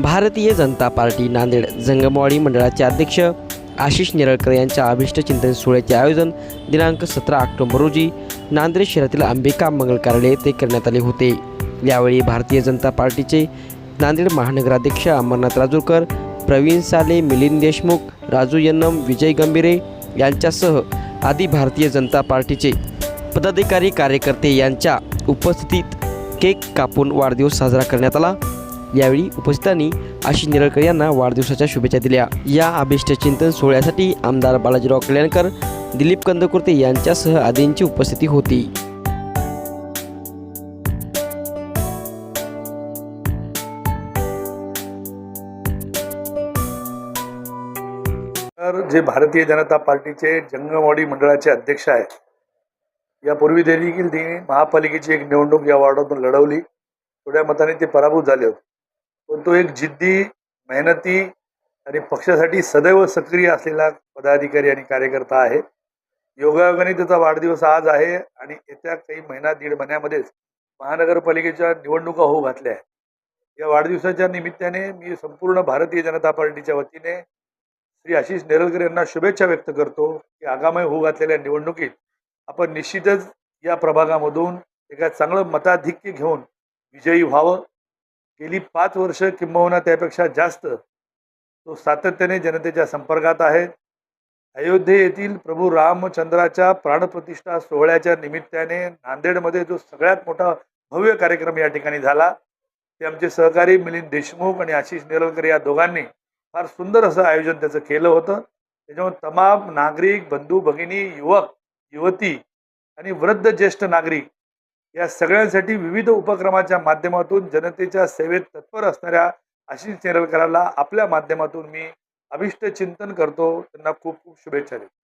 Bharatiya Janata party Nanded Jangamwadi मंडळाचे अध्यक्ष आशिष निरळकर यांच्या अभिष्ट चिंतन सोहळ्याचे आयोजन दिनांक सतरा ऑक्टोबर रोजी नांदेड शहरातील अंबिका मंगल कार्यालय येथे करण्यात आले होते. यावेळी भारतीय जनता पार्टीचे नांदेड महानगराध्यक्ष अमरनाथ राजूरकर प्रवीण साले मिलिंद देशमुख राजू यन्नम विजय गंभीरे यांच्यासह आदी भारतीय जनता पार्टीचे पदाधिकारी कार्यकर्ते यांच्या उपस्थितीत केक कापून वाढदिवस साजरा करण्यात आला. यावेळी उपस्थितांनी आशिष निरळकर यांना वाढदिवसाच्या शुभेच्छा दिल्या. या अभिष्ट चिंतन सोहळ्यासाठी आमदार बालाजीराव कल्याणकर दिलीप कंदकुर्ते यांच्यासह आदींची उपस्थिती होती. तर जे भारतीय जनता पार्टीचे जंगमवाडी मंडळाचे अध्यक्ष आहेत यापूर्वी देखील ती महापालिकेची एक निवडणूक या वॉर्डातून लढवली. थोड्या मताने ते पराभूत झाले होते. पण तो एक जिद्दी मेहनती आणि पक्षासाठी सदैव सक्रिय असलेला पदाधिकारी आणि कार्यकर्ता आहे. योगायोगाने त्याचा वाढदिवस आज आहे आणि येत्या काही महिना दीड महिन्यामध्येच महानगरपालिकेच्या निवडणुका होऊ घातल्या आहेत. या वाढदिवसाच्या निमित्ताने मी संपूर्ण भारतीय जनता पार्टीच्या वतीने श्री आशिष नेरलकर यांना शुभेच्छा व्यक्त करतो की आगामी होऊ घातलेल्या निवडणुकीत आपण निश्चितच या प्रभागामधून एका चांगलं मताधिक्य घेऊन विजयी व्हावं. गेली पाच वर्ष किंबहुना त्यापेक्षा जास्त तो सातत्याने जनतेच्या संपर्कात आहे. अयोध्ये येथील प्रभू रामचंद्राच्या प्राणप्रतिष्ठा सोहळ्याच्या निमित्ताने नांदेडमध्ये जो सगळ्यात मोठा भव्य कार्यक्रम या ठिकाणी झाला ते आमचे सहकारी मिलिंद देशमुख आणि आशिष नेरलकर या दोघांनी फार सुंदर असं आयोजन त्याचं केलं होतं. त्याच्यामुळे तमाम नागरिक बंधू भगिनी युवक युवती आणि वृद्ध ज्येष्ठ नागरिक या सगळ्यांसाठी विविध उपक्रमाच्या माध्यमातून जनतेच्या सेवेत तत्पर असणाऱ्या आशिष नेरलकरांना आपल्या माध्यमातून मी अभिष्ट चिंतन करतो. त्यांना खूप खूप शुभेच्छा देतो.